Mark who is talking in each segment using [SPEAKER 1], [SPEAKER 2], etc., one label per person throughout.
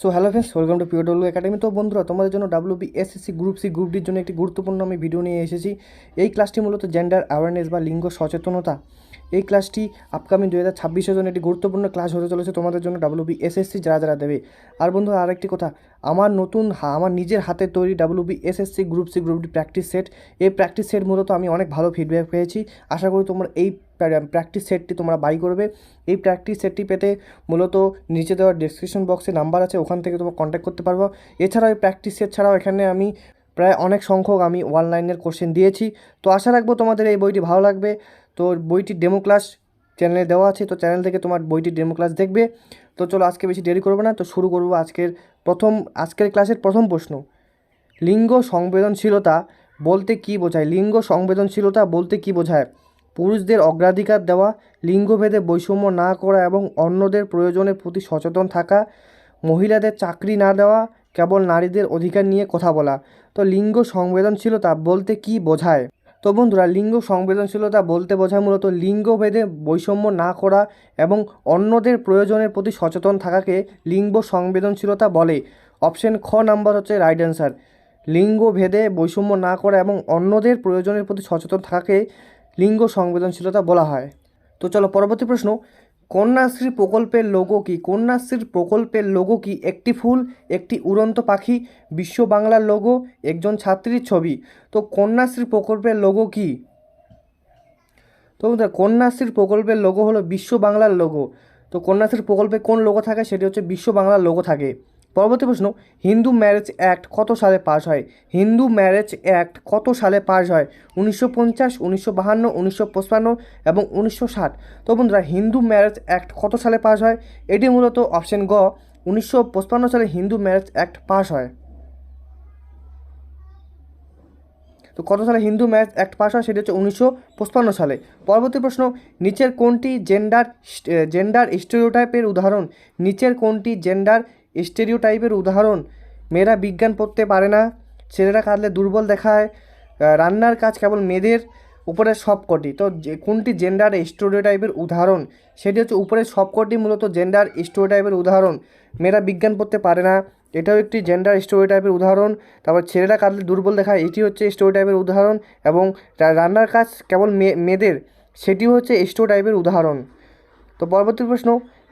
[SPEAKER 1] So hello friends welcome to P O W academy তো বন্ধুরা, তোমাদের জন্য W B SSC group C group ডির জন্য একটি গুরুত্বপূর্ণ আমি ভিডিও নিয়ে এসেছি। এই ক্লাসটি মূলত জেন্ডার অ্যাওয়ারনেস বা লিঙ্গ সচেতনতা। এই ক্লাসটি আপকামিং দু হাজার ছাব্বিশের জন্য একটি গুরুত্বপূর্ণ ক্লাস হতে চলেছে তোমাদের জন্য ডাব্লিউ বি এসএসসি যারা যারা দেবে। আর বন্ধুরা, আরেকটি কথা, আমার নতুন আমার নিজের হাতে তৈরি W B SSC group C group D practice set এই প্র্যাকটিস সেট মূলত আমি অনেক ভালো ফিডব্যাক পেয়েছি। আশা করি তোমরা এই প্র্যাকটিস সেটটি তোমরা বাই করবে। এই প্র্যাকটিস সেটটি পেতে মূলত নিচে দেওয়া ডিসক্রিপশন বক্সে নাম্বার আছে, ওখান থেকে তোমরা কন্ট্যাক্ট করতে পারব। এছাড়াও এই প্র্যাকটিস সেট ছাড়াও এখানে আমি প্রায় অনেক সংখ্যক আমি অনলাইনের কোশ্চেন দিয়েছি। তো আশা রাখব তোমাদের এই বইটি ভালো লাগবে। তো বইটির ডেমো ক্লাস চ্যানেলে দেওয়া আছে, তো চ্যানেল থেকে তোমার বইটির ডেমো ক্লাস দেখবে। তো চলো আজকে বেশি দেরি করব না, তো শুরু করব আজকের প্রথম, আজকের ক্লাসের প্রথম প্রশ্ন। লিঙ্গ সংবেদনশীলতা বলতে কী বোঝায়? লিঙ্গ সংবেদনশীলতা বলতে কী বোঝায়? পুরুষদের অগ্রাধিকার দেওয়া, লিঙ্গভেদে বৈষম্য না করা এবং অন্যদের প্রয়োজনের প্রতি সচেতন থাকা, মহিলাদের চাকরি না দেওয়া, কেবল নারীদের অধিকার নিয়ে কথা বলা। তো লিঙ্গ সংবেদনশীলতা বলতে কী বোঝায়? তো বন্ধুরা, লিঙ্গ সংবেদনশীলতা বলতে বোঝায় মূলত লিঙ্গভেদে বৈষম্য না করা এবং অন্যদের প্রয়োজনের প্রতি সচেতন থাকাকে লিঙ্গ সংবেদনশীলতা বলে। অপশন খ নাম্বার হচ্ছে রাইট অ্যান্সার। লিঙ্গভেদে বৈষম্য না করা এবং অন্যদের প্রয়োজনের প্রতি সচেতন থাকাকে লিঙ্গ সংবেদনশীলতা বলা হয়। তো চলো পরবর্তী প্রশ্ন কন্যাশ্রী প্রকল্পের লোগো কি? কন্যাশ্রী প্রকল্পের লোগো কি? একটি ফুল একটি উড়ন্ত পাখি বিশ্ব বাংলার লোগো একজন ছাত্রীর ছবি। তো কন্যাশ্রী প্রকল্পের লোগো কি? তো বন্ধুরা, কন্যাশ্রী প্রকল্পের লোগো হলো বিশ্ব বাংলার লোগো তো কন্যাশ্রী প্রকল্পে কোন লোগো থাকে? সেটি হচ্ছে বিশ্ব বাংলার লোগো থাকে। পরবর্তী প্রশ্ন, হিন্দু ম্যারেজ অ্যাক্ট কত সালে পাস হয়? হিন্দু ম্যারেজ অ্যাক্ট কত সালে পাস হয়? উনিশশো পঞ্চাশ, উনিশশো বাহান্ন, উনিশশো পঁচপান্ন এবং উনিশশো ষাট। তো বন্ধুরা, হিন্দু ম্যারেজ অ্যাক্ট কত সালে পাস হয়? এটি মূলত অপশন গ, উনিশশো পঁচপান্ন সালে হিন্দু ম্যারেজ অ্যাক্ট পাস হয়। তো কত সালে হিন্দু ম্যারেজ অ্যাক্ট পাস হয়? সেটি হচ্ছে উনিশশো পঁচপান্ন সালে। পরবর্তী প্রশ্ন, নিচের কোনটি জেন্ডার জেন্ডার স্টেরিওটাইপের উদাহরণ? নিচের কোনটি জেন্ডার স্টেরিওটাইপের উদাহরণ। মেয়েরা বিজ্ঞান পড়তে পারে না, ছেলেরা কাঁদলে দুর্বল দেখায় রান্নার কাজ কেবল মেয়েদের উপরে সবকটি। তো যে কোনটি জেন্ডার স্টোরিও টাইপের উদাহরণ? সেটি হচ্ছে উপরের সবকটি মূলত জেন্ডার স্টেরিওটাইপের উদাহরণ। মেয়েরা বিজ্ঞান পড়তে পারে না, এটাও একটি জেন্ডার স্টোরি টাইপের উদাহরণ। তারপর ছেলেরা কাঁদলে দুর্বল দেখায়, এটি হচ্ছে স্টোরি টাইপের উদাহরণ। এবং রান্নার কাজ কেবল মেয়ে মেয়েদের, সেটিও হচ্ছে স্টোরি টাইপের উদাহরণ। তো পরবর্তী প্রশ্ন,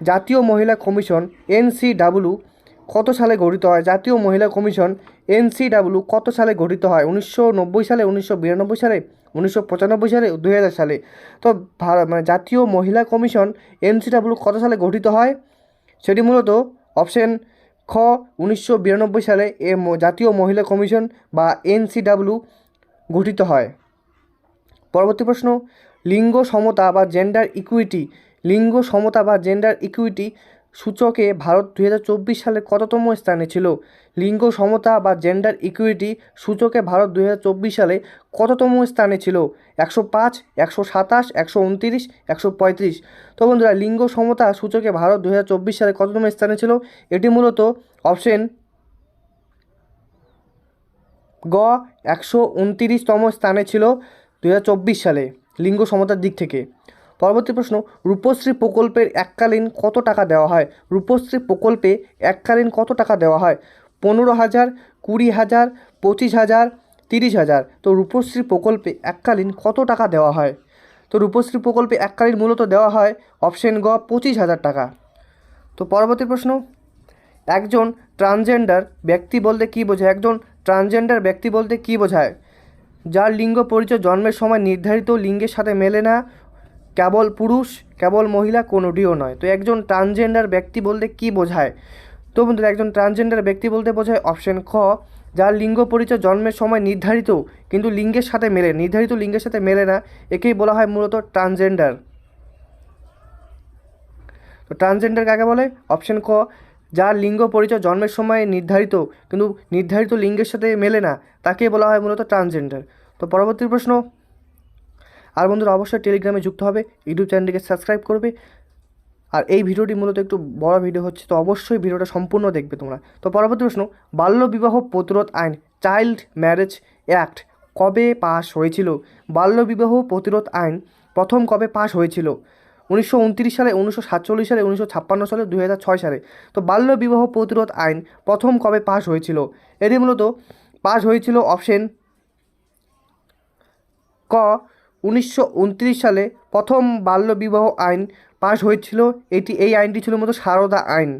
[SPEAKER 1] জাতীয় মহিলা কমিশন, এনসিডাব্লিউ কত সালে গঠিত হয়? জাতীয় মহিলা কমিশন, এনসিডাব্লিউ, কত সালে গঠিত হয়? উনিশশো নব্বই সালে, উনিশশো বিরানব্বই সালে, উনিশশো পঁচানব্বই সালে, দুই হাজার সালে। তো মানে জাতীয় মহিলা কমিশন, এনসিডাব্লিউ কত সালে গঠিত হয়? সেটি মূলত অপশন খ, উনিশশো বিরানব্বই সালে এ জাতীয় মহিলা কমিশন বা এনসিডাব্লিউ গঠিত হয়। পরবর্তী প্রশ্ন, লিঙ্গ সমতা বা জেন্ডার ইকুইটি লিঙ্গ সমতা বা জেন্ডার ইকুইটি সূচকে ভারত দুই হাজার চব্বিশ সালে কততম স্থানে ছিল? লিঙ্গ, সমতা বা জেন্ডার ইকুইটি সূচকে ভারত দুই হাজার চব্বিশ সালে কততম স্থানে ছিল? একশো পাঁচ, একশো সাতাশ, একশো উনতিরিশ, একশো পঁয়ত্রিশ। তো বন্ধুরা, লিঙ্গ, সমতা সূচকে ভারত চব্বিশ সালে কততম স্থানে ছিল? এটি মূলত অপশন গ, একশো উনতিরিশতম স্থানে ছিল দু হাজার চব্বিশ সালে, লিঙ্গ, সমতার দিক থেকে। পরবর্তী প্রশ্ন, রূপশ্রী প্রকল্পের এককালীন কত টাকা দেওয়া হয়? রূপশ্রী প্রকল্পে এককালীন কত টাকা দেওয়া হয়? পনেরো হাজার, কুড়ি হাজার, পঁচিশ হাজার, তিরিশ হাজার। তো রূপশ্রী প্রকল্পে এককালীন কত টাকা দেওয়া হয়? তো রূপশ্রী প্রকল্পে এককালীন মূলত দেওয়া হয় অপশন গ, পঁচিশ হাজার টাকা। তো পরবর্তী প্রশ্ন, একজন ট্রান্সজেন্ডার ব্যক্তি বলতে কী বোঝায়? একজন ট্রান্সজেন্ডার ব্যক্তি বলতে কী বোঝায়? যার লিঙ্গ পরিচয় জন্মের সময় নির্ধারিত লিঙ্গের সাথে মেলে না কেবল পুরুষ, কেবল মহিলা কোনোটিও নয়। তো একজন ট্রান্সজেন্ডার ব্যক্তি বলতে কী বোঝায়? তো বন্ধুরা, একজন ট্রান্সজেন্ডার ব্যক্তি বলতে বোঝায় অপশন খ, যার লিঙ্গ পরিচয় জন্মের সময় নির্ধারিত, কিন্তু লিঙ্গের সাথে মেলে। নির্ধারিত লিঙ্গের সাথে মেলে না, একেই বলা হয় মূলত ট্রান্সজেন্ডার। তো ট্রান্সজেন্ডার কাকে বলে? অপশন ক যার লিঙ্গ পরিচয় জন্মের সময় নির্ধারিত, কিন্তু নির্ধারিত লিঙ্গের সাথে মেলে না তাকে বলা হয় মূলত ট্রান্সজেন্ডার। তো পরবর্তী প্রশ্ন। আর বন্ধুরা অবশ্যই টেলিগ্রামে যুক্ত হবে ইউটিউব চ্যানেলটিকে সাবস্ক্রাইব করবে। আর এই ভিডিওটি মূলত একটু বড় ভিডিও হচ্ছে, তো অবশ্যই ভিডিওটা সম্পূর্ণ দেখবে তোমরা। তো পরবর্তী প্রশ্ন বাল্যবিবাহ প্রতিরোধ আইন চাইল্ড ম্যারেজ অ্যাক্ট কবে পাস হয়েছিল? বাল্যবিবাহ প্রতিরোধ আইন প্রথম কবে পাস হয়েছিল? উনিশশো উনত্রিশ সালে, উনিশশো সাতচল্লিশ সালে, উনিশশো ছাপ্পান্ন সালে, দুই হাজার ছয় সালে। তো বাল্যবিবাহ প্রতিরোধ আইন প্রথম কবে পাশ হয়েছিল? এটি মূলত পাশ হয়েছিল অপশন ক উনিশশো উনত্রিশ সালে প্রথম বাল্যবিবাহ আইন পাশ হয়েছিল। এটি এই আইনটি ছিল মূলত সারদা আইন।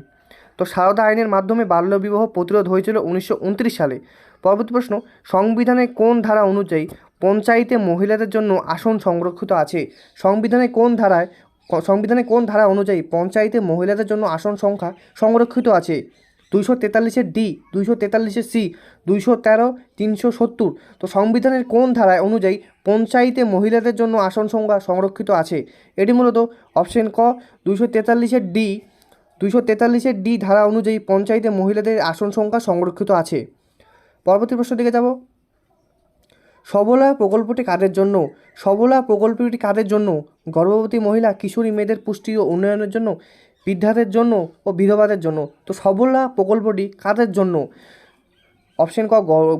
[SPEAKER 1] তো সারদা আইনের মাধ্যমে বাল্যবিবাহ প্রতিরোধ হয়েছিল উনিশশো উনত্রিশ সালে। পরবর্তী প্রশ্ন, সংবিধানে কোন ধারা অনুযায়ী পঞ্চায়েতে মহিলাদের জন্য আসন সংরক্ষিত আছে? সংবিধানে কোন ধারায়, সংবিধানে কোন ধারা অনুযায়ী পঞ্চায়েতে মহিলাদের জন্য আসন সংখ্যা সংরক্ষিত আছে? দুইশো তেতাল্লিশের ডি, দুইশো তেতাল্লিশের সি, দুইশো তেরো, তিনশো সত্তর। তো সংবিধানের কোন ধারায় অনুযায়ী পঞ্চায়েতে মহিলাদের জন্য আসন সংখ্যা সংরক্ষিত আছে? এটি মূলত অপশন ক, দুইশো তেতাল্লিশের ডি, দুইশো তেতাল্লিশের ডি ধারা অনুযায়ী পঞ্চায়েতে মহিলাদের আসন সংখ্যা সংরক্ষিত আছে। পরবর্তী প্রশ্ন দিকে যাব। সবলা প্রকল্পটি কাদের জন্য? সবলা প্রকল্পটি কাদের জন্য? গর্ভবতী মহিলা, কিশোরী, মেয়েদের পুষ্টি ও উন্নয়নের জন্য বৃদ্ধাদের জন্য ও বিধবাদের জন্য। তো সবলা প্রকল্পটি কাদের জন্য? অপশন ক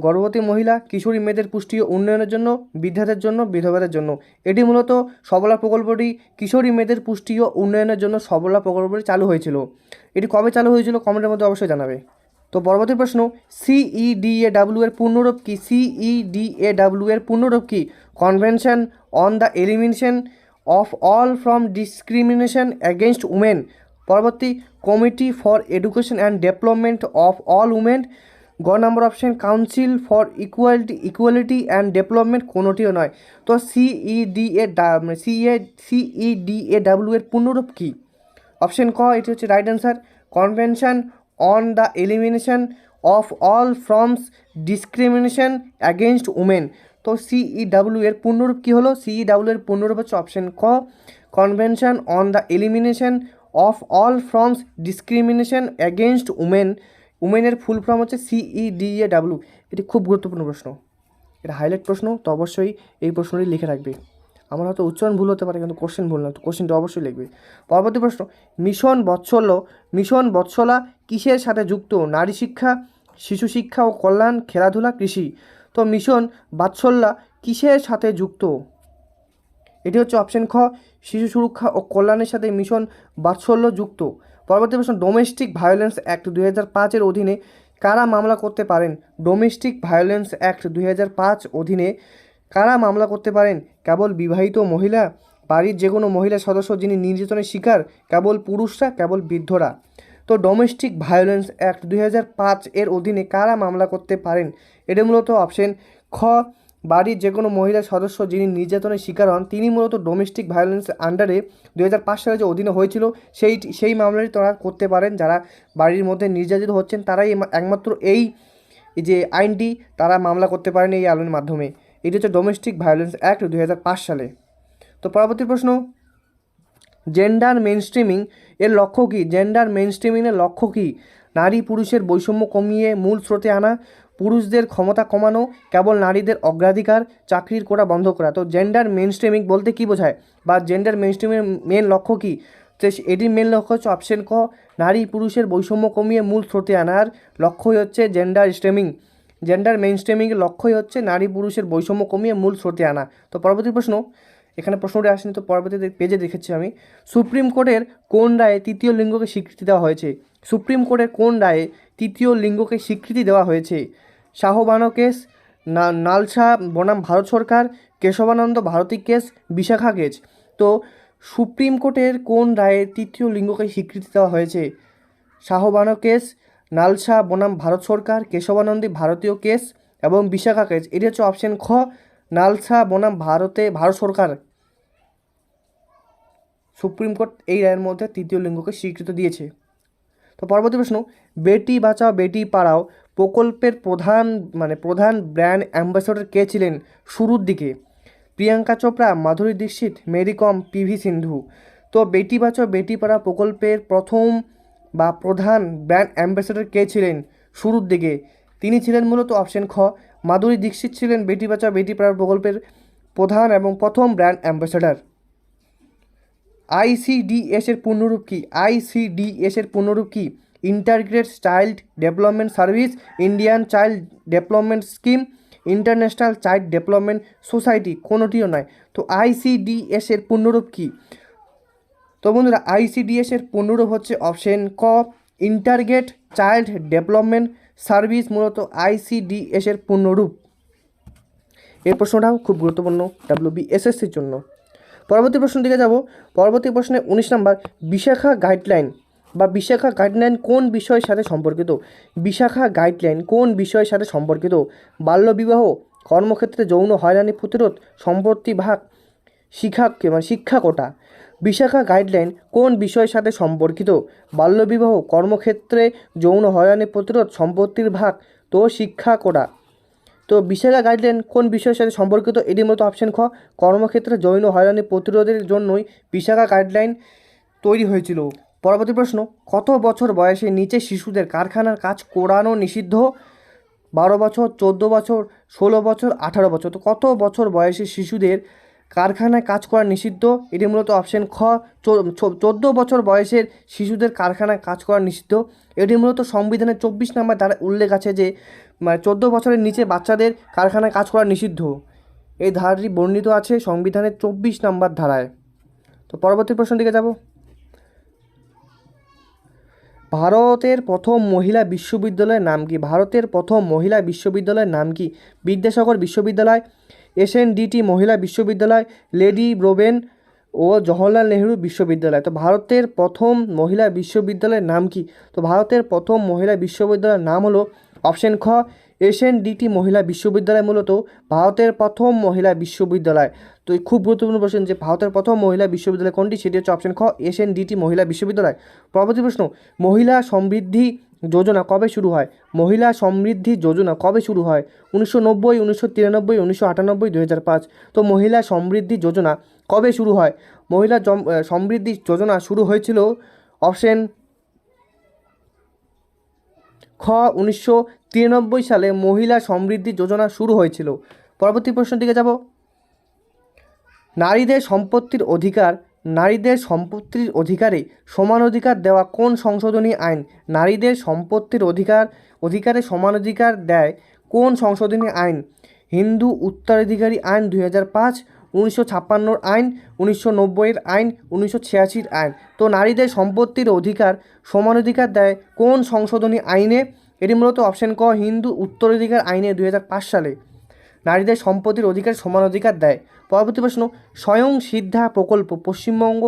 [SPEAKER 1] গর্ভবতী মহিলা, কিশোরী মেয়েদের পুষ্টি ও উন্নয়নের জন্য, বৃদ্ধাদের জন্য, বিধবাদের জন্য। এটি মূলত সবলা প্রকল্পটি কিশোরী মেয়েদের পুষ্টি ও উন্নয়নের জন্য সবলা প্রকল্পটি চালু হয়েছিল। এটি কবে চালু হয়েছিল কমেন্টের মধ্যে অবশ্যই জানাবে। তো পরবর্তী প্রশ্ন সিইডিএ ডাব্লিউ এর পূর্ণরূপ কি? সিইডিএ ডাব্লিউ এর পূর্ণরূপ কি? Convention on the elimination of all from discrimination against women পরবর্তী committee for education and development of all women. গ number option, council for equality equality and development কোনোটিও নয়। তো CEDA CA CED A W এর পূর্ণরূপ কী? Option ক, এটি হচ্ছে right answer convention on the elimination of all forms discrimination against women তো C E D A W এর পূর্ণরূপ কী হলো? সিইডাব্লিউ এর পূর্ণরূপ হচ্ছে অপশন ক convention on the elimination of all forms discrimination against women, উমেনের full form হচ্ছে C E D A W এটি খুব গুরুত্বপূর্ণ প্রশ্ন। এটা হাইলাইট প্রশ্ন, তো অবশ্যই এই প্রশ্নটি লিখে রাখবে। আমার হয়তো উচ্চারণ ভুল হতে পারে, কিন্তু কোশ্চেন ভুল না, তো কোশ্চেনটা অবশ্যই লিখবে। পরবর্তী প্রশ্ন, মিশন বৎসল্য, মিশন বৎসলা কিসের সাথে যুক্ত? নারী শিক্ষা, শিশু শিক্ষা ও কল্যাণ, খেলাধুলা, কৃষি। তো মিশন বাৎসল্যা কিসের সাথে যুক্ত? এটি হচ্ছে অপশন খ, শিশু সুরক্ষা ও কল্যাণের সাথে মিশন বাৎসল্য যুক্ত পরবর্তী প্রশ্ন ডোমেস্টিক ভায়োলেন্স অ্যাক্ট দুই হাজার পাঁচের অধীনে কারা মামলা করতে পারেন? ডোমেস্টিক ভায়োলেন্স অ্যাক্ট দুই হাজার পাঁচ অধীনে কারা মামলা করতে পারেন? কেবল বিবাহিত মহিলা, বাড়ির যে কোনো মহিলা সদস্য যিনি নির্যাতনের শিকার, কেবল পুরুষরা, কেবল বৃদ্ধরা। তো ডোমেস্টিক ভায়োলেন্স অ্যাক্ট দুই হাজার পাঁচ এর অধীনে কারা মামলা করতে পারেন? এটা মূলত অপশন খ বাড়ির যে কোনো মহিলা সদস্য যিনি নির্যাতনের শিকার হন, তিনি মূলত ডোমেস্টিক ভায়োলেন্স আন্ডারে দু হাজার পাঁচ সালে যে অধীনে হয়েছিল, সেই সেই মামলাটি তারা করতে পারেন। যারা বাড়ির মধ্যে নির্যাতিত হচ্ছেন, তারাই একমাত্র এই যে আইনটি তারা মামলা করতে পারেন এই আইনের মাধ্যমে। এটি হচ্ছে ডোমেস্টিক ভায়োলেন্স অ্যাক্ট দু হাজার পাঁচ সালে। তো পরবর্তী প্রশ্ন জেন্ডার মেনস্ট্রিমিং এর লক্ষ্য কী? জেন্ডার মেনস্ট্রিমিংয়ের লক্ষ্য কী? নারী পুরুষের বৈষম্য কমিয়ে মূল স্রোতে আনা পুরুষদের ক্ষমতা কমানো, কেবল নারীদের অগ্রাধিকার, চাকরির কোটা বন্ধ করা। তো জেন্ডার মেন স্ট্রিমিং বলতে কী বোঝায়? বা জেন্ডার মেনস্ট্রিমের মেন লক্ষ্য কী? তো এটির মেন লক্ষ্য হচ্ছে অপশন ক, নারী পুরুষের বৈষম্য কমিয়ে মূল স্রোতে আনার লক্ষ্যই হচ্ছে জেন্ডার স্ট্রিমিং জেন্ডার মেন স্ট্রিমিংয়ের লক্ষ্যই হচ্ছে নারী পুরুষের বৈষম্য কমিয়ে মূল স্রোতে আনা। তো পরবর্তী প্রশ্ন, এখানে প্রশ্নটি আসেনি তো পরবর্তী পেজে দেখেছি আমি। সুপ্রিম কোর্টের কোন রায়ে তৃতীয় লিঙ্গকে স্বীকৃতি দেওয়া হয়েছে? সুপ্রিম কোর্টের কোন রায়ে তৃতীয় লিঙ্গকে স্বীকৃতি দেওয়া হয়েছে? শাহবানো কেস নালসা বনাম ভারত সরকার, কেশবানন্দ ভারতী কেস, বিশাখা কেস। তো সুপ্রিম কোর্টের কোন রায়ে তৃতীয় লিঙ্গকে স্বীকৃতি দেওয়া হয়েছে? শাহবানো কেস, নালসা বনাম ভারত সরকার, কেশবানন্দী ভারতীয় কেস এবং বিশাখা কেস। এটি হচ্ছে অপশন খ, নালসা বনাম ভারতে, ভারত সরকার। সুপ্রিম কোর্ট এই রায়ের মধ্যে তৃতীয় লিঙ্গকে স্বীকৃতি দিয়েছে। তো পরবর্তী প্রশ্ন, বেটি বাঁচাও, বেটি পাড়াও। প্রকল্পের প্রধান মানে প্রধান ব্র্যান্ড অ্যাম্বাসেডর কে ছিলেন শুরুর দিকে? Priyanka Chopra, Madhuri Dixit, Mary Kom P V Sindhu. তো বেটি বাঁচাও বেটি পড়াও প্রকল্পের প্রথম বা প্রধান ব্র্যান্ড অ্যাম্বাসেডর কে ছিলেন শুরুর দিকে? তিনি ছিলেন মূলত অপশন খ, মাধুরী দীক্ষিত ছিলেন বেটি বাঁচাও বেটি পড়াও প্রকল্পের প্রধান এবং প্রথম ব্র্যান্ড অ্যাম্বাসেডর। আইসিডিএস এর পূর্ণরূপ কি? আইসিডিএস এর পূর্ণরূপ কি? Integrate child development service, Indian child development scheme, international child development society, কোনোটিও নয়। তো আইসিডিএস এর পূর্ণরূপ কি? তো বন্ধুরা আইসিডিএস এর পূর্ণরূপ হচ্ছে অপশন ক ইন্টারগেট চাইল্ড ডেভেলপমেন্ট সার্ভিস, মূলত আইসিডিএস এর পূর্ণরূপ। এই প্রশ্নটাও খুব গুরুত্বপূর্ণ ডাব্লিউবি এসএসসির জন্য। পরবর্তী প্রশ্ন দিকে যাব। পরবর্তী প্রশ্নে উনিশ নম্বর, বিশাখা গাইডলাইন বা বিশাখা গাইডলাইন কোন বিষয়ের সাথে সম্পর্কিত? বিশাখা গাইডলাইন কোন বিষয়ের সাথে সম্পর্কিত? বাল্যবিবাহ, কর্মক্ষেত্রে যৌন হয়রানি প্রতিরোধ, সম্পত্তি ভাগ, শিক্ষা মানে শিক্ষা কোটা? বিশাখা গাইডলাইন কোন বিষয়ের সাথে সম্পর্কিত? বাল্যবিবাহ, কর্মক্ষেত্রে যৌন হয়রানি প্রতিরোধ, সম্পত্তির ভাগ, তো শিক্ষা কোটা। তো বিশাখা গাইডলাইন কোন বিষয়ের সাথে সম্পর্কিত? এটি মতো অপশন খ, কর্মক্ষেত্রে যৌন হয়রানি প্রতিরোধের জন্যই বিশাখা গাইডলাইন তৈরি হয়েছিল। পরবর্তী প্রশ্ন, কত বছর বয়সে নিচে শিশুদের কারখানার কাজ করানো নিষিদ্ধ? বারো বছর, চোদ্দ বছর, ষোলো বছর, আঠারো বছর। তো কত বছর বয়সে শিশুদের কারখানায় কাজ করা নিষিদ্ধ? এটি মূলত অপশন খ চোদ্দ বছর বয়সের শিশুদের কারখানায় কাজ করা নিষিদ্ধ। এটি মূলত সংবিধানের চব্বিশ নম্বর দ্বারা উল্লেখ আছে যে মানে চোদ্দ বছরের নিচে বাচ্চাদের কারখানায় কাজ করা নিষিদ্ধ। এই ধারাটি বর্ণিত আছে সংবিধানের চব্বিশ নম্বর ধারায়। তো পরবর্তী প্রশ্ন দিকে যাব। ভারতের প্রথম মহিলা বিশ্ববিদ্যালয়ের নাম কি? ভারতের প্রথম মহিলা বিশ্ববিদ্যালয়ের নাম কি? বিদ্যাসাগর বিশ্ববিদ্যালয় এসএনডিটি মহিলা বিশ্ববিদ্যালয়, লেডি ব্রোবেন ও জওহরলাল নেহরু বিশ্ববিদ্যালয়। তো ভারতের প্রথম মহিলা বিশ্ববিদ্যালয়ের নাম কি? তো ভারতের প্রথম মহিলা বিশ্ববিদ্যালয়ের নাম হলো অপশন খ এসএনডিটি মহিলা বিশ্ববিদ্যালয় মূলত ভারতের প্রথম মহিলা বিশ্ববিদ্যালয়। তো খুব গুরুত্বপূর্ণ প্রশ্ন যে ভারতের প্রথম মহিলা বিশ্ববিদ্যালয় কোনটি? সেটি হচ্ছে অপশন খ এসএনডিটি মহিলা বিশ্ববিদ্যালয়। পরবর্তী প্রশ্ন, মহিলা সমৃদ্ধি যোজনা কবে শুরু হয়? মহিলা সমৃদ্ধি যোজনা কবে শুরু হয়? উনিশশো নব্বই, উনিশশো তিরানব্বই, উনিশশো আটানব্বই দু হাজার পাঁচ। তো মহিলা সমৃদ্ধি যোজনা কবে শুরু হয়? মহিলা সমৃদ্ধি যোজনা শুরু হয়েছিল অপশন খ, উনিশশো তিরানব্বই সালে মহিলা সমৃদ্ধি যোজনা শুরু হয়েছিল। পরবর্তী প্রশ্নের দিকে যাব। নারীদের সম্পত্তির অধিকার, নারীদের সম্পত্তির অধিকারে সমান অধিকার দেওয়া কোন সংশোধনী আইন? নারীদের সম্পত্তির অধিকার, অধিকারে সমান অধিকার দেয় কোন সংশোধনী আইন? হিন্দু উত্তরাধিকারী আইন দুই হাজার পাঁচ উনিশশো ছাপ্পান্নর আইন, উনিশশো নব্বইয়ের আইন, উনিশশো ছিয়াশির আইন। তো নারীদের সম্পত্তির অধিকার, সমান অধিকার দেয় কোন সংশোধনী আইনে? এটি মূলত অপশন ক, হিন্দু উত্তরাধিকার আইনে দুই হাজার পাঁচ সালে। নারীদের সম্পত্তির অধিকার, সমান অধিকার দেয়। পরবর্তী প্রশ্ন, স্বয়ং সিদ্ধা প্রকল্প, পশ্চিমবঙ্গ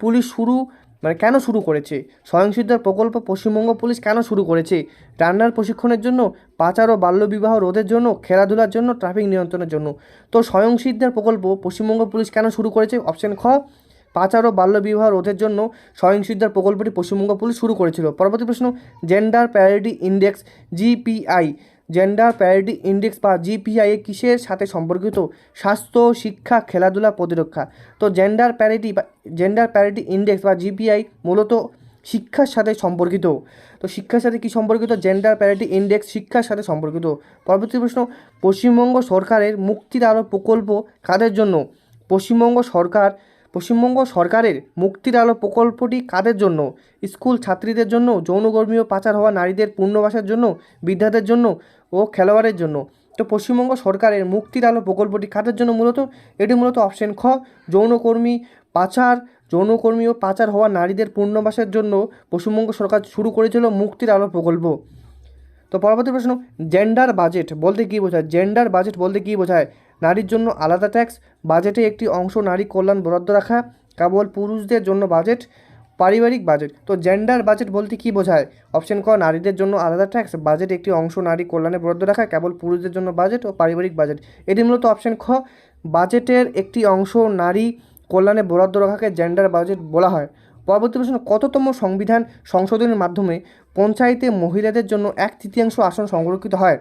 [SPEAKER 1] পুলিশ শুরু মানে কেন শুরু করেছে? স্বয়ং সিদ্ধা প্রকল্প পশ্চিমবঙ্গ পুলিশ কেন শুরু করেছে? রান্নার প্রশিক্ষণের জন্য, পাচার ও বাল্যবিবাহ রোধের জন্য, খেলাধুলার জন্য ট্রাফিক নিয়ন্ত্রণের জন্য। তো স্বয়ংসিদ্ধার প্রকল্প পশ্চিমবঙ্গ পুলিশ কেন শুরু করেছে? অপশন খ, পাচার ও বাল্যবিবাহ রোধের জন্য স্বয়ংসিদ্ধার প্রকল্পটি পশ্চিমবঙ্গ পুলিশ শুরু করেছিল। পরবর্তী প্রশ্ন gender parity index GPI gender parity index বা জিপিআই কিসের সাথে সম্পর্কিত? স্বাস্থ্য, শিক্ষা, খেলাধুলা, প্রতিরক্ষা। তো জেন্ডার প্যারিটি বা, জেন্ডার প্যারিটি ইন্ডেক্স বা জিপিআই মূলত শিক্ষার সাথে সম্পর্কিত। তো শিক্ষার সাথে কী সম্পর্কিত? জেন্ডার প্যারিটি ইন্ডেক্স শিক্ষার সাথে সম্পর্কিত। পরবর্তী প্রশ্ন, পশ্চিমবঙ্গ সরকারের মুক্তির আলো প্রকল্প কাদের জন্য? পশ্চিমবঙ্গ সরকার, পশ্চিমবঙ্গ সরকারের মুক্তির আলো প্রকল্পটি কাদের জন্য? স্কুল ছাত্রীদের জন্য যৌনকর্মী ও পাচার হওয়া নারীদের পুনর্বাসের জন্য বিদ্যার্থীদের জন্য ও খেলোয়াড়ের জন্য। তো পশ্চিমবঙ্গ সরকারের মুক্তির আলো প্রকল্পটি কাদের জন্য মূলত? এটি মূলত অপশন খ, যৌনকর্মী পাচার। যৌনকর্মী ও পাচার হওয়া নারীদের পুনর্বাসের জন্য পশ্চিমবঙ্গ সরকার শুরু করেছিল মুক্তির আলো প্রকল্প। তো পরবর্তী প্রশ্ন জেন্ডার বাজেট বলতে কী বোঝায়? জেন্ডার বাজেট বলতে কী বোঝায়? নারীর জন্য আলাদা ট্যাক্স বাজেটে একটি অংশ নারী কল্যাণ বরাদ্দ রাখা, কেবল পুরুষদের জন্য বাজেট পারিবারিক বাজেট তো জেন্ডার বাজেট বলতে কী বোঝায়? অপশন ক, নারীদের জন্য আলাদা ট্যাক্স বাজেট একটি অংশ নারী কল্যাণে বরাদ্দ রাখা, কেবল পুরুষদের জন্য বাজেট ও পারিবারিক বাজেট এটি মূলত অপশন খ বাজেটের একটি অংশ নারী কল্যাণে বরাদ্দ রাখাকে জেন্ডার বাজেট বলা হয়। পরবর্তী প্রশ্ন, কততম সংবিধান সংশোধনের মাধ্যমে পঞ্চায়েতে মহিলাদের জন্য এক তৃতীয়াংশ আসন সংরক্ষিত হয়?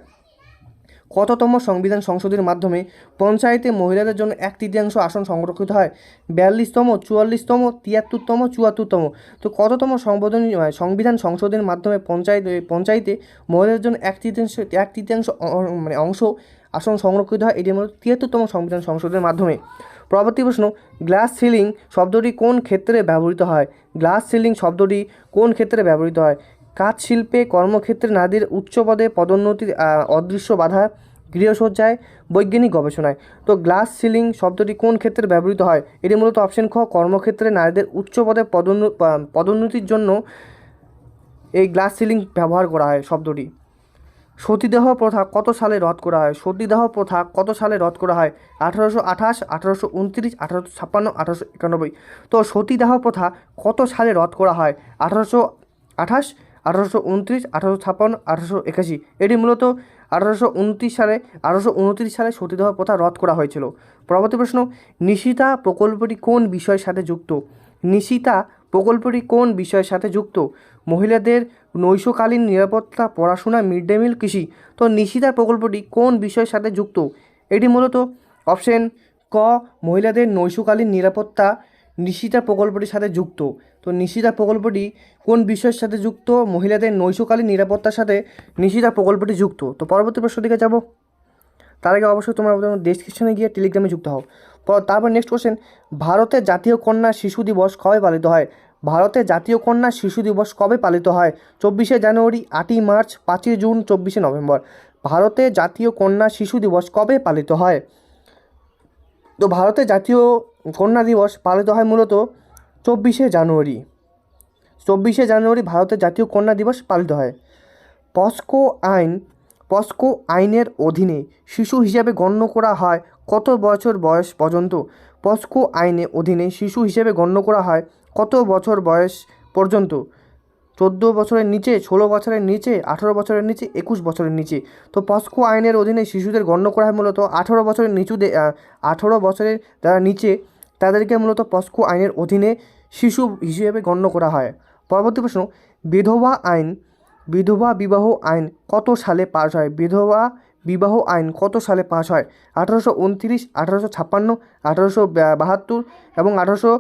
[SPEAKER 1] কততম সংবিধান সংশোধনের মাধ্যমে পঞ্চায়েতে মহিলাদের জন্য এক তৃতীয়াংশ আসন সংরক্ষিত হয়? বিয়াল্লিশতম চুয়াল্লিশতম তিয়াত্তরতম চুয়াত্তরতম। তো কততম আহ, সংবিধান সংশোধনের মাধ্যমে পঞ্চায়েত পঞ্চায়েতে মহিলাদের জন্য এক তৃতীয়াংশ এক তৃতীয়াংশ মানে অংশ আসন সংরক্ষিত হয়? এটি মূলত তিয়াত্তরতম সংবিধান সংশোধনের মাধ্যমে। পরবর্তী প্রশ্ন গ্লাস সিলিং শব্দটি কোন ক্ষেত্রে ব্যবহৃত হয়? গ্লাস সিলিং শব্দটি কোন ক্ষেত্রে ব্যবহৃত হয়? কাজ শিল্পে কর্মক্ষেত্রে নারীদের উচ্চ পদে পদোন্নতির অদৃশ্য বাধা গৃহসজ্জায় বৈজ্ঞানিক গবেষণায়। তো গ্লাস সিলিং শব্দটি কোন ক্ষেত্রে ব্যবহৃত হয়? এটি মূলত অপশন খ, কর্মক্ষেত্রে নারীদের উচ্চ পদে পদোন্ন পদোন্নতির জন্য এই গ্লাস সিলিং ব্যবহার করা হয় শব্দটি। সতীদাহ প্রথা কত সালে রদ করা হয়? সতীদাহ প্রথা কত সালে রদ করা হয়? আঠারোশো আঠাশ, আঠারোশো উনত্রিশ, আঠারোশো ছাপ্পান্ন, আঠারোশো একানব্বই। তো সতীদাহ প্রথা কত সালে রদ করা হয়? আঠারোশো আঠাশ আঠারোশো উনত্রিশ, আঠারোশো ছাপ্পান্ন, আঠারোশো একাশি। এটি মূলত আঠারোশো উনত্রিশ সালে, আঠারোশো উনত্রিশ সালে সতীদাহ প্রথা রদ করা হয়েছিল। পরবর্তী প্রশ্ন, নিশিতা প্রকল্পটি কোন বিষয়ের সাথে যুক্ত? নিশিতা প্রকল্পটি কোন বিষয়ের সাথে যুক্ত? মহিলাদের নৈশকালীন নিরাপত্তা, পড়াশোনা, মিড ডে মিল, কৃষি। তো নিশিতা প্রকল্পটি কোন বিষয়ের সাথে যুক্ত? এটি মূলত অপশন ক, মহিলাদের নৈশকালীন নিরাপত্তা, নিশিতা প্রকল্পটির সাথে যুক্ত। তো নিশিতা প্রকল্পটি কোন বিষয়ের সাথে যুক্ত? মহিলাদের নৈশকালীন নিরাপত্তার সাথে নিশিতা প্রকল্পটি যুক্ত। তো পরবর্তী প্রশ্ন দিকে যাব। তার আগে অবশ্যই তোমরা ডেসক্রিপশনে গিয়ে টেলিগ্রামে যুক্ত হও। তারপর নেক্সট কোশ্চেন ভারতের জাতীয় কন্যা শিশু দিবস কবে পালিত হয়? ভারতের জাতীয় কন্যা শিশু দিবস কবে পালিত হয়? চব্বিশে জানুয়ারি, আটই মার্চ, পাঁচই জুন, চব্বিশে নভেম্বর। ভারতে জাতীয় কন্যা শিশু দিবস কবে পালিত হয়? তো ভারতের জাতীয় কন্যা দিবস পালিত হয় মূলত চব্বিশে জানুয়ারি। চব্বিশে জানুয়ারি ভারতের জাতীয় কন্যা দিবস পালিত হয়। পস্কো আইন, পস্কো আইনের অধীনে শিশু হিসাবে গণ্য করা হয় কত বছর বয়স পর্যন্ত? পস্কো আইনে অধীনে শিশু হিসেবে গণ্য করা হয় কত বছর বয়স পর্যন্ত? চোদ্দ বছরের নিচে, ষোলো বছরের নিচে, আঠারো বছরের নিচে, একুশ বছরের নিচে। তো পস্কো আইনের অধীনে শিশুদের গণ্য করা হয় মূলত আঠারো বছরের নিচু আঠারো বছরের যারা নিচে, তাদেরকে মূলত পস্কো আইনের অধীনে শিশু হিসেবে গণ্য করা হয়। পরবর্তী প্রশ্ন, বিধবা আইন, বিধবা বিবাহ আইন কত সালে পাস হয়? বিধবা বিবাহ আইন কত সালে পাস হয়? আঠারোশো উনত্রিশ, আঠারোশো ছাপ্পান্ন, আঠারোশো বাহাত্তর এবং আঠারোশো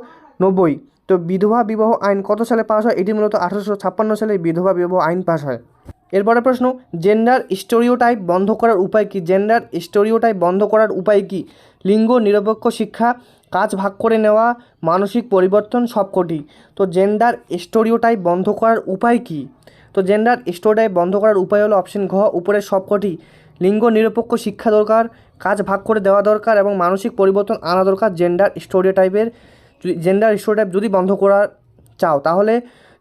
[SPEAKER 1] নব্বই। তো বিধবা বিবাহ আইন কত সালে পাস হয়? এটি মূলত আঠারোশো ছাপ্পান্ন সালে বিধবা বিবাহ আইন পাস হয়। এরপরে প্রশ্ন, জেন্ডার স্টোরিওটাইপ বন্ধ করার উপায় কী? জেন্ডার স্টোরিওটাইপ বন্ধ করার উপায় কী? লিঙ্গ নিরপেক্ষ শিক্ষা কাজ ভাগ করে নেওয়া, মানসিক পরিবর্তন সবকটি। তো জেন্ডার স্টোরিওটাইপ বন্ধ করার উপায় কী? তো জেন্ডার স্টোরিওটাইপ বন্ধ করার উপায় হলো অপশন ঘ, উপরের সবকটি। লিঙ্গ নিরপেক্ষ শিক্ষা দরকার, কাজ ভাগ করে দেওয়া দরকার এবং মানসিক পরিবর্তন আনা দরকার জেন্ডার স্টোরিওটাইপের জেন্ডার স্টোরিওটাইপ যদি বন্ধ করা চাও, তাহলে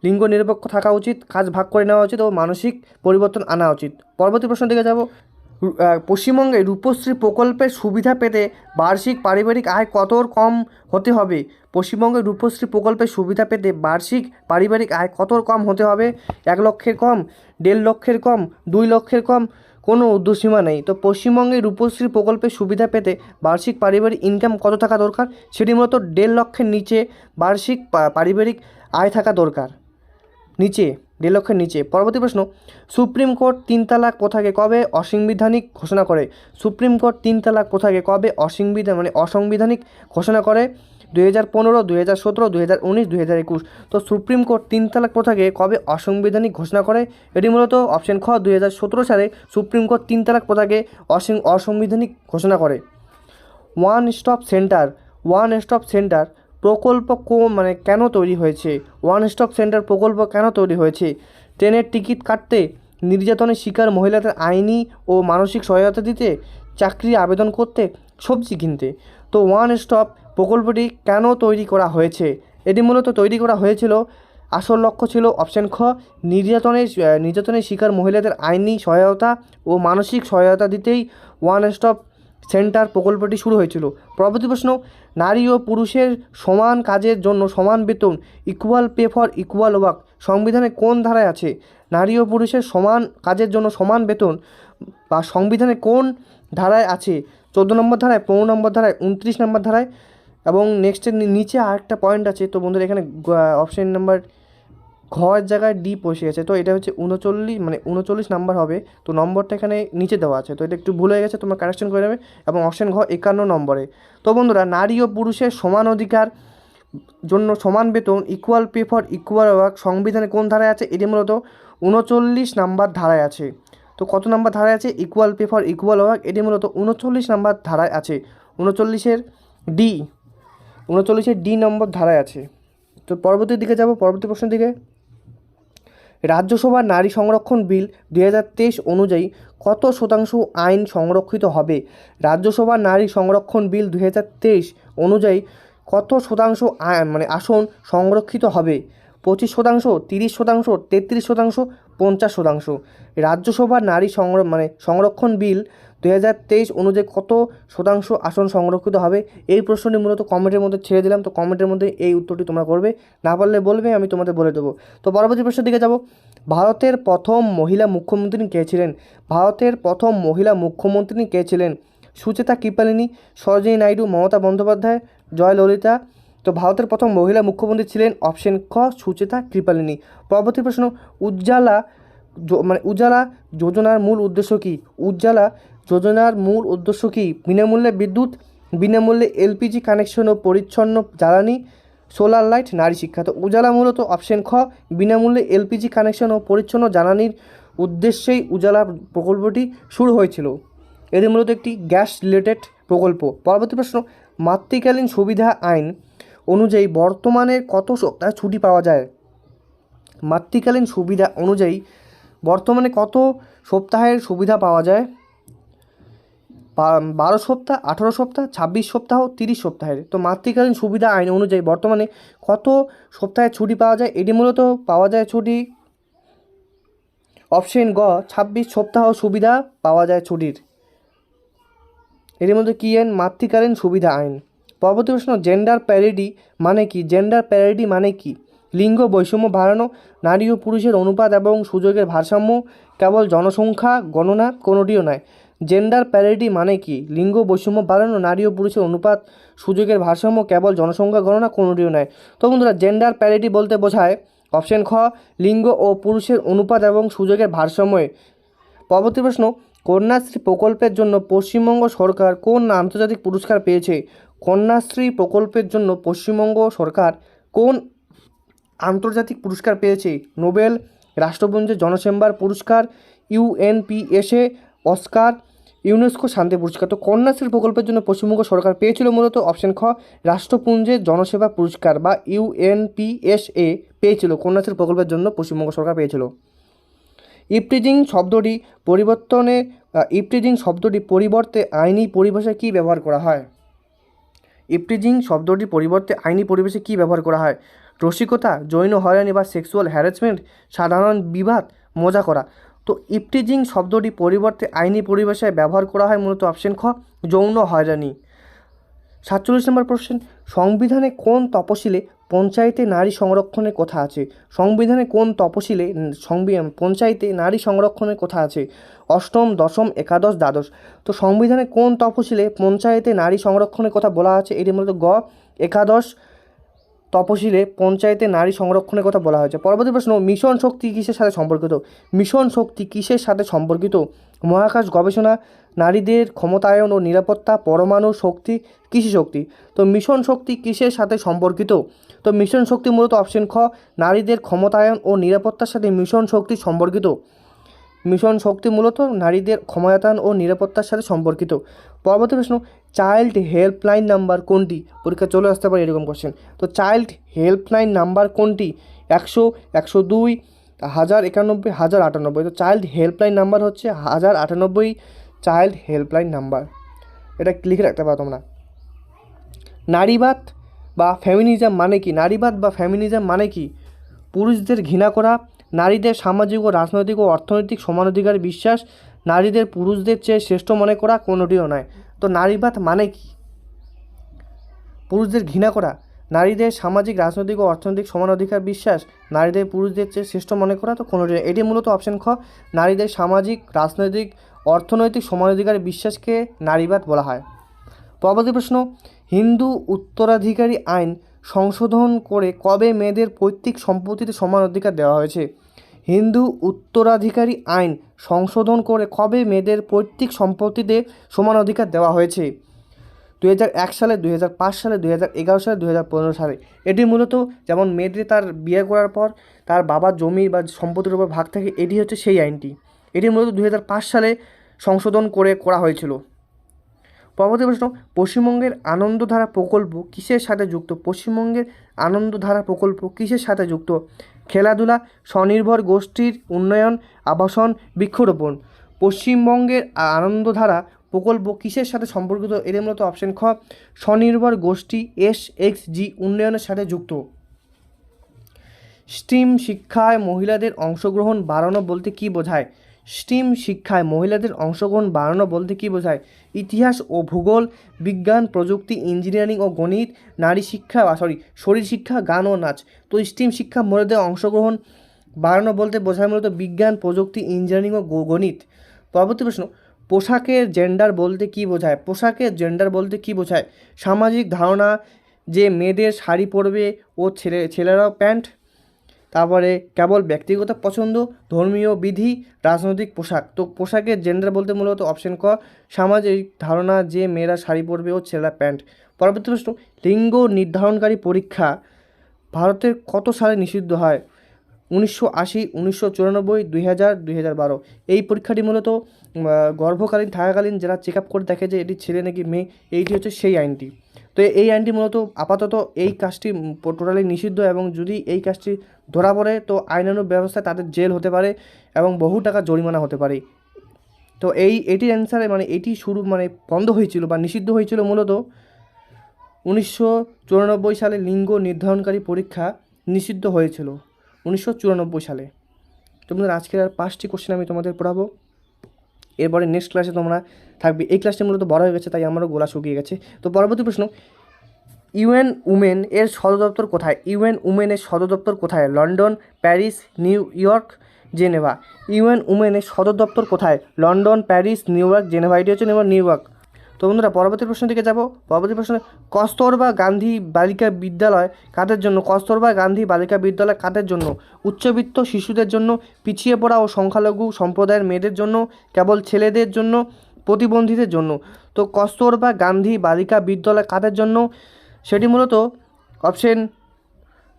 [SPEAKER 1] লিঙ্গ নিরপেক্ষ থাকা উচিত, কাজ ভাগ করে নেওয়া উচিত ও মানসিক পরিবর্তন আনা উচিত। পরবর্তী প্রশ্ন দিকে যাব। পশ্চিমবঙ্গে রূপশ্রী প্রকল্পের সুবিধা পেতে বার্ষিক পারিবারিক আয় কত কম হতে হবে? পশ্চিমবঙ্গে রূপশ্রী প্রকল্পের সুবিধা পেতে বার্ষিক পারিবারিক আয় কত কম হতে হবে? এক লক্ষের কম, দেড় লক্ষের কম, দুই লক্ষের কম, কোনো উর্ধ্বসীমা নেই। তো পশ্চিমবঙ্গে রূপশ্রী প্রকল্পের সুবিধা পেতে বার্ষিক পারিবারিক ইনকাম কত থাকা দরকার? সেটি মূলত দেড় লক্ষের নিচে বার্ষিক পারিবারিক আয় থাকা দরকার। নিচে দেড় লক্ষের নিচে। পরবর্তী প্রশ্ন, সুপ্রিম কোর্ট তিন তালাক প্রথাকে কবে অসাংবিধানিক ঘোষণা করে? সুপ্রিম কোর্ট তিন তালাক প্রথাকে কবে অসাংবিধান মানে অসাংবিধানিক ঘোষণা করে? দুই হাজার পনেরো, দুই হাজার সতেরো, দুই হাজার উনিশ, দুই হাজার একুশ। তো সুপ্রিম কোর্ট তিন তালাক প্রথাকে কবে অসাংবিধানিক ঘোষণা করে? এটি মূলত অপশন খ, দুই হাজার সতেরো সালে সুপ্রিম কোর্ট তিন তালাক প্রথাকে অসং, অসাংবিধানিক ঘোষণা করে। One stop centre, one stop centre প্রকল্প কো মানে কেন তৈরি হয়েছে? ওয়ান স্টপ সেন্টার প্রকল্প কেন তৈরি হয়েছে? ট্রেনের টিকিট কাটতে নির্যাতনের শিকার মহিলাদের আইনি ও মানসিক সহায়তা দিতে চাকরি আবেদন করতে, সবজি কিনতে। তো ওয়ান স্টপ প্রকল্পটি কেন তৈরি করা হয়েছে? এটি মূলত তৈরি করা হয়েছিল, আসল লক্ষ্য ছিল অপশন খ, নির্যাতনের নির্যাতনের শিকার মহিলাদের আইনি সহায়তা ও মানসিক সহায়তা দিতেই ওয়ান স্টপ সেন্টার প্রকল্পটি শুরু হয়েছিল। পরবর্তী প্রশ্ন, নারী ও পুরুষের সমান কাজের জন্য সমান বেতন equal pay for equal work সংবিধানে কোন ধারায় আছে? নারী ও পুরুষের সমান কাজের জন্য সমান বেতন বা সংবিধানে কোন ধারায় আছে? চোদ্দ নম্বর ধারায়, পনেরো নম্বর ধারায়, উনত্রিশ নম্বর ধারায় এবং নেক্সটের নিচে আরেকটা পয়েন্ট আছে। তো বন্ধুরা এখানে অপশন নাম্বার ঘর জায়গায় ডি বসে গেছে তো এটা হচ্ছে উনচল্লিশ মানে উনচল্লিশ নাম্বার হবে। তো নম্বরটা এখানে নিচে দেওয়া আছে। তো এটা একটু ভুল হয়ে গেছে, তোমরা কারেকশন করে নেবে। এবং অপশন ঘ একান্ন নম্বরে। তো বন্ধুরা, নারী ও পুরুষের সমান অধিকার জন্য সমান বেতন equal pay for equal work সংবিধানে কোন ধারায় আছে? এটি মূলত উনচল্লিশ নাম্বার ধারায় আছে। তো কত নাম্বার ধারায় আছে? Equal pay for equal work এটি মূলত উনচল্লিশ নাম্বার ধারায় আছে। উনচল্লিশের ডি উনচল্লিশের ডি নম্বর ধারায় আছে। তো পরবর্তী দিকে যাব, পরবর্তী প্রশ্নের দিকে। রাজ্যসভার নারী সংরক্ষণ বিল দু হাজার তেইশ অনুযায়ী কত শতাংশ আইন সংরক্ষিত হবে? রাজ্যসভার নারী সংরক্ষণ বিল দু হাজার তেইশ অনুযায়ী কত শতাংশ মানে আসন সংরক্ষিত হবে? পঁচিশ শতাংশ, তিরিশ শতাংশ, তেত্রিশ শতাংশ, পঞ্চাশ শতাংশ। রাজ্যসভার নারী সংর মানে সংরক্ষণ বিল দু হাজার তেইশ অনুযায়ী কত শতাংশ আসন সংরক্ষিত হবে? এই প্রশ্নটি মূলত কমেন্টের মধ্যে ছেড়ে দিলাম। তো কমেন্টের মধ্যে এই উত্তরটি তোমরা করবে। না পারলে বলবে, আমি তোমাদের বলে দেবো। তো পরবর্তী প্রশ্নের দিকে যাব। ভারতের প্রথম মহিলা মুখ্যমন্ত্রী কে ছিলেন? ভারতের প্রথম মহিলা মুখ্যমন্ত্রী কে ছিলেন? সুচেতা কৃপালিনী, সরোজিনী নাইডু, মমতা বন্দ্যোপাধ্যায়, জয়ললিতা। তো ভারতের প্রথম মহিলা মুখ্যমন্ত্রী ছিলেন অপশন খ, সুচেতা কৃপালিনী। পরবর্তী প্রশ্ন, উজ্জ্বলা মানে উজ্জ্বলা যোজনার মূল উদ্দেশ্য কী? উজ্জ্বলা যোজনার মূল উদ্দেশ্য কী? বিনামূল্যে বিদ্যুৎ, বিনামূল্যে এলপিজি কানেকশন ও পরিচ্ছন্ন জ্বালানি, সোলার লাইট, নারী শিক্ষা। তো উজালা মূলত অপশন খ, বিনামূল্যে এলপিজি কানেকশন ও পরিচ্ছন্ন জ্বালানির উদ্দেশ্যেই উজালা প্রকল্পটি শুরু হয়েছিল। এটি মূলত একটি গ্যাস রিলেটেড প্রকল্প। পরবর্তী প্রশ্ন, মাতৃকালীন সুবিধা আইন অনুযায়ী বর্তমানে কত সপ্তাহে ছুটি পাওয়া যায়? মাতৃকালীন সুবিধা অনুযায়ী বর্তমানে কত সপ্তাহের সুবিধা পাওয়া যায়? বারো সপ্তাহ, আঠারো সপ্তাহ, ছাব্বিশ সপ্তাহ, তিরিশ সপ্তাহের। তো মাতৃকালীন সুবিধা আইন অনুযায়ী বর্তমানে কত সপ্তাহে ছুটি পাওয়া যায়? এটি মূলত পাওয়া যায় ছুটি অপশন গ, ছাব্বিশ সপ্তাহ সুবিধা পাওয়া যায় ছুটির। এর মধ্যে কী আইন মাতৃকালীন সুবিধা আইন। পরবর্তী প্রশ্ন জেন্ডার প্যারিডি মানে কি? জেন্ডার প্যারিডি মানে কি? লিঙ্গ বৈষম্য বাড়ানো, নারী ও পুরুষের অনুপাত এবং সুযোগের ভারসাম্য, কেবল জনসংখ্যা গণনা কোনোটিও নয়। জেন্ডার প্যারিডি মানে কি? লিঙ্গ বৈষম্য বাড়ানো, নারী ও পুরুষের অনুপাত সুযোগের ভারসাম্য কেবল জনসংখ্যা গণনা কোনোটিও নয়। তো বন্ধুরা, জেন্ডার প্যারিডি বলতে বোঝায় অপশন খ, লিঙ্গ ও পুরুষের অনুপাত এবং সুযোগের ভারসাম্যে। পরবর্তী প্রশ্ন, কন্যাশ্রী প্রকল্পের জন্য পশ্চিমবঙ্গ সরকার কোন আন্তর্জাতিক পুরস্কার পেয়েছে? কন্যাশ্রী প্রকল্পের জন্য পশ্চিমবঙ্গ সরকার কোন আন্তর্জাতিক পুরস্কার পেয়েছে? নোবেল, রাষ্ট্রপুঞ্জের জনসেম্বার পুরস্কার, ইউএনপিএসএ অস্কার, ইউনেস্কো শান্তি পুরস্কার। তো কন্যাশ্রী প্রকল্পের জন্য পশ্চিমবঙ্গ সরকার পেয়েছিল মূলত অপশন খ রাষ্ট্রপুঞ্জের জনসেবা পুরস্কার বা ইউএনপিএসএ পেয়েছিল কন্যাশ্রী প্রকল্পের জন্য পশ্চিমবঙ্গ সরকার পেয়েছিল। ইপটিজিং শব্দটি পরিবর্তনে ইপটিজিং শব্দটি পরিবর্তে আইনি পরিভাষায় কী ব্যবহার করা হয়? ইপটিজিং শব্দটির পরিবর্তে আইনি পরিবেশে কী ব্যবহার করা হয়? রসিকতা জৈন হয়রানি বা সেক্সুয়াল হ্যারাসমেন্ট সাধারণ বিবাদ, মজা করা। তো ইপটিজিং শব্দটি পরিবর্তে আইনি পরিভাষায় ব্যবহার করা হয় মূলত অপশন খ, যৌন হয়রানি। সাতচল্লিশ নম্বর প্রশ্ন, সংবিধানে কোন তপশিলে পঞ্চায়েতে নারী সংরক্ষণের কথা আছে? সংবিধানে কোন তপশিলে পঞ্চায়েতে নারী সংরক্ষণের কথা আছে? অষ্টম, দশম, একাদশ, দ্বাদশ। তো সংবিধানে কোন তপশিলে পঞ্চায়েতে নারী সংরক্ষণের কথা বলা আছে? এটি মূলত গ, একাদশ তপশিলে পঞ্চায়েতে নারী সংরক্ষণের কথা বলা হয়েছে। পরবর্তী প্রশ্ন, মিশন শক্তি কিসের সাথে সম্পর্কিত? মিশন শক্তি কিসের সাথে সম্পর্কিত? মহাকাশ গবেষণা, নারীদের ক্ষমতায়ন ও নিরাপত্তা, পরমাণু শক্তি, কৃষি শক্তি। তো মিশন শক্তি কিসের সাথে সম্পর্কিত? তো মিশন শক্তি মূলত অপশন খ, নারীদের ক্ষমতায়ন ও নিরাপত্তার সাথে মিশন শক্তি সম্পর্কিত। মিশন শক্তি মূলত নারীদের ক্ষমতায়ন ও নিরাপত্তার সাথে সম্পর্কিত। পরবর্তী প্রশ্ন চাইল্ড হেল্পলাইন নাম্বার কোনটি? পরীক্ষা চলে আসতে পারে এরকম কোশ্চেন তো চাইল্ড হেল্পলাইন নাম্বার কোনটি? একশো একশো দুই, হাজার একানব্বই, হাজার আটানব্বই। তো চাইল্ড হেল্পলাইন নাম্বার হচ্ছে হাজার আটানব্বই চাইল্ড হেল্পলাইন নাম্বার এটা লিখে রাখতে পারো তোমরা। নারীবাদ বা ফেমিনিজম মানে কি? নারীবাদ বা ফেমিনিজম মানে কি? পুরুষদের ঘৃণা করা, নারীদের সামাজিক ও রাজনৈতিক ও অর্থনৈতিক সমানাধিকার বিশ্বাস, নারীদের পুরুষদের চেয়ে শ্রেষ্ঠ মনে করা কোনোটিও নয়। তো নারীবাদ মানে কি? পুরুষদের ঘৃণা করা, নারীদের সামাজিক, রাজনৈতিক ও অর্থনৈতিক সমান অধিকার বিশ্বাস, নারীদের পুরুষদের চেয়ে শ্রেষ্ঠ মনে করা তো নয়। এটি মূলত অপশন খ, নারীদের সামাজিক, রাজনৈতিক, অর্থনৈতিক সমান অধিকার বিশ্বাসকে নারীবাদ বলা হয়। পরবর্তী প্রশ্ন, হিন্দু উত্তরাধিকারী আইন সংশোধন করে কবে মেয়েদের পৈতৃক সম্পত্তিতে সমান অধিকার দেওয়া হয়েছে? হিন্দু উত্তরাধিকারী আইন সংশোধন করে কবে মেয়েদের পৈতৃক সম্পত্তিতে সমান অধিকার দেওয়া হয়েছে? হাজার এক সালে, দুই হাজার পাঁচ সালে, দুই হাজার এগারো সালে, দুই হাজার পনেরো সালে। এটি মূলত যেমন মেয়েদের তার বিয়ে করার পর তার বাবার জমি বা সম্পত্তির উপর ভাগ থাকে, এটি হচ্ছে সেই আইনটি। এটি মূলত দুই হাজার পাঁচ সালে সংশোধন করে করা হয়েছিল। পরবর্তী প্রশ্ন, পশ্চিমবঙ্গের আনন্দধারা প্রকল্প কিসের সাথে যুক্ত? পশ্চিমবঙ্গের আনন্দধারা প্রকল্প কিসের সাথে যুক্ত? খেলাধুলা, স্বনির্ভর গোষ্ঠীর উন্নয়ন, আবাসন, বৃক্ষরোপণ। পশ্চিমবঙ্গের আনন্দধারা প্রকল্প কিসের সাথে সম্পর্কিত? এদের মূলত অপশন খ, স্বনির্ভর গোষ্ঠী এস, এক্স, জি উন্নয়নের সাথে যুক্ত। স্টিম শিক্ষায় মহিলাদের অংশগ্রহণ বাড়ানো বলতে কি বোঝায়? স্টিম শিক্ষায় মহিলাদের অংশগ্রহণ বাড়ানো বলতে কী বোঝায়? ইতিহাস ও ভূগোল, বিজ্ঞান, প্রযুক্তি, ইঞ্জিনিয়ারিং ও গণিত, নারী শিক্ষা সরি শরীর শিক্ষা, গান ও নাচ। তো স্টিম শিক্ষা মহিলাদের অংশগ্রহণ বাড়ানো বলতে বোঝায় মূলত বিজ্ঞান, প্রযুক্তি, ইঞ্জিনিয়ারিং ও গণিত। পরবর্তী প্রশ্ন, পোশাকের জেন্ডার বলতে কী বোঝায়? পোশাকের জেন্ডার বলতে কী বোঝায়? সামাজিক ধারণা যে মেয়েদের শাড়ি পরবে ও ছেলে ছেলেরাও প্যান্ট তারপরে কেবল ব্যক্তিগত পছন্দ, ধর্মীয় বিধি, রাজনৈতিক পোশাক। তো পোশাকের জেন্ডার বলতে মূলত অপশন ক, সামাজিক ধারণা যে মেয়েরা শাড়ি পরবে ও ছেলেরা প্যান্ট। পরবর্তী প্রশ্ন, লিঙ্গ নির্ধারণকারী পরীক্ষা ভারতের কত সালে নিষিদ্ধ হয়? উনিশশো আশি, উনিশশো চুরানব্বই, দুই হাজার দুই হাজার বারো। এই পরীক্ষাটি মূলত গর্ভকালীন, থাকাকালীন যারা চেক আপ করে দেখে যে এটি ছেলে নাকি মেয়ে, এইটি হচ্ছে সেই আইনটি। তো এই আইনটি মূলত আপাতত এই কাজটি টোটালি নিষিদ্ধ এবং যদি এই কাজটি ধরা পড়ে, তো আইনানুগ ব্যবস্থায় তাদের জেল হতে পারে এবং বহু টাকা জরিমানা হতে পারে। তো এই, এটির অ্যান্সারে মানে এটি শুরু মানে বন্ধ হয়েছিল বা নিষিদ্ধ হয়েছিল মূলত উনিশশো চুরানব্বই সালে লিঙ্গ নির্ধারণকারী পরীক্ষা নিষিদ্ধ হয়েছিল উনিশশো চুরানব্বই সালে। তোমাদের আজকের আর পাঁচটি কোশ্চেন আমি তোমাদের পড়াবো। এরপরে নেক্সট ক্লাসে তোমরা থাকবে। এই ক্লাসটি মূলত বড় হয়ে গেছে, তাই আমারও গোলা শুকিয়ে গেছে। তো পরবর্তী প্রশ্ন, ইউএন উমেন এর সদর দপ্তর কোথায়? ইউএন উমেনের সদর দপ্তর কোথায়? London, Paris, New York, Geneva. U N উমেনের সদর দপ্তর কোথায়? London, Paris, New York, Geneva. এটি হচ্ছে নিউ ইয়র্ক। তো বন্ধুরা, পরবর্তী প্রশ্ন দিকে যাব। পরবর্তী প্রশ্ন, কস্তরবা গান্ধী বালিকা বিদ্যালয় কাদের জন্য? কস্তরবা গান্ধী বালিকা বিদ্যালয় কাদের জন্য? উচ্চবিত্ত শিশুদের জন্য, পিছিয়ে পড়া ও সংখ্যালঘু সম্প্রদায়ের মেয়েদের জন্য, কেবল ছেলেদের জন্য প্রতিবন্ধীদের জন্য। তো কস্তরবা গান্ধী বালিকা বিদ্যালয় কাদের জন্য? সেটি মূলত অপশন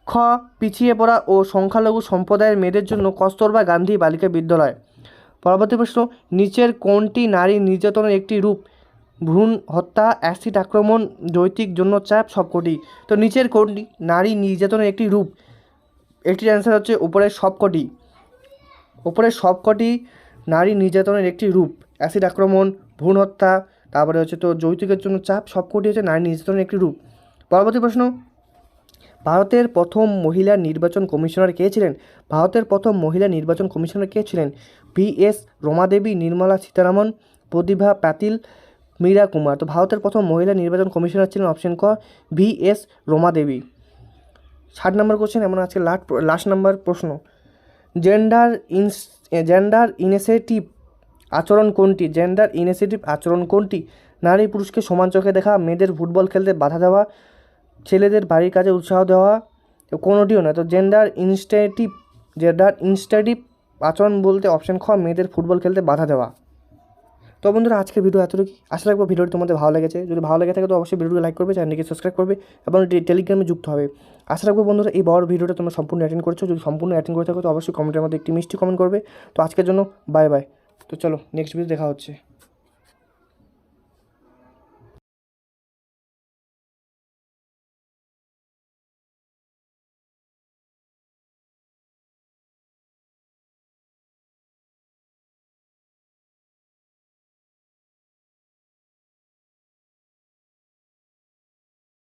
[SPEAKER 1] খ, পিছিয়ে পড়া ও সংখ্যালঘু সম্প্রদায়ের মেয়েদের জন্য কস্তরবা গান্ধী বালিকা বিদ্যালয়। পরবর্তী প্রশ্ন, নিচের কোনটি নারী নির্যাতনের একটি রূপ? ভ্রূণ হত্যা, অ্যাসিড আক্রমণ যৌতিক জন্য চাপ, সবকটি। তো নিচের কোনটি নারী নির্যাতনের একটি রূপ? এটির অ্যান্সার হচ্ছে উপরের সবকটি। উপরের সবকটি নারী নির্যাতনের একটি রূপ। অ্যাসিড আক্রমণ, ভ্রূণ হত্যা, তারপরে হচ্ছে তো যৌতুকের জন্য চাপ সবকটি হচ্ছে নারী নির্যাতনের একটি রূপ। পরবর্তী প্রশ্ন, ভারতের প্রথম মহিলা নির্বাচন কমিশনার কে ছিলেন? ভারতের প্রথম মহিলা নির্বাচন কমিশনার কে ছিলেন? V S Ramadevi, Nirmala Sitharaman Pratibha Patil, Meira Kumar. তো ভারতের প্রথম মহিলা নির্বাচন কমিশনার ছিলেন অপশন ক, ভি এস রমাদেবী। ষাট নম্বর কোশ্চেন এমন আজকে লাস্ট লাস্ট নাম্বার প্রশ্ন। জেন্ডার ইনস জেন্ডার ইনিশিয়েটিভ আচরণ কোনটি? জেন্ডার ইনিশিয়েটিভ আচরণ কোনটি? নারী পুরুষকে সমান চোখে দেখা, মেয়েদের ফুটবল খেলতে বাধা দেওয়া, ছেলেদের বাড়ির কাজে উৎসাহ দেওয়া, কোনোটিও না তো জেন্ডার ইনস্টেটিভ জেন্ডার ইনস্টেটিভ আচরণ বলতে অপশান খ, মেয়েদের ফুটবল খেলতে বাধা দেওয়া। তো বন্ধুরা, আজকের ভিডিও এতটুকু আশা রাখব ভিডিওটি তোমাদের ভালো লেগেছে। যদি ভালো লেগে থাকে তো অবশ্যই ভিডিওটি লাইক করবে চ্যানেলকে সাবস্ক্রাইব করবে এবং টেলিগ্রামে যুক্ত হবে। আশা রাখব বন্ধুরা, এই বড় ভিডিওটা তোমরা সম্পূর্ণ অ্যাটেন্ড করেছ। যদি সম্পূর্ণ অ্যাটেন্ড করে থাকো তো অবশ্যই কমেন্টের মধ্যে একটি মিষ্টি কমেন্ট করবে। তো আজকের জন্য বাই বাই তো চলো নেক্সট ভিডিও দেখা হচ্ছে।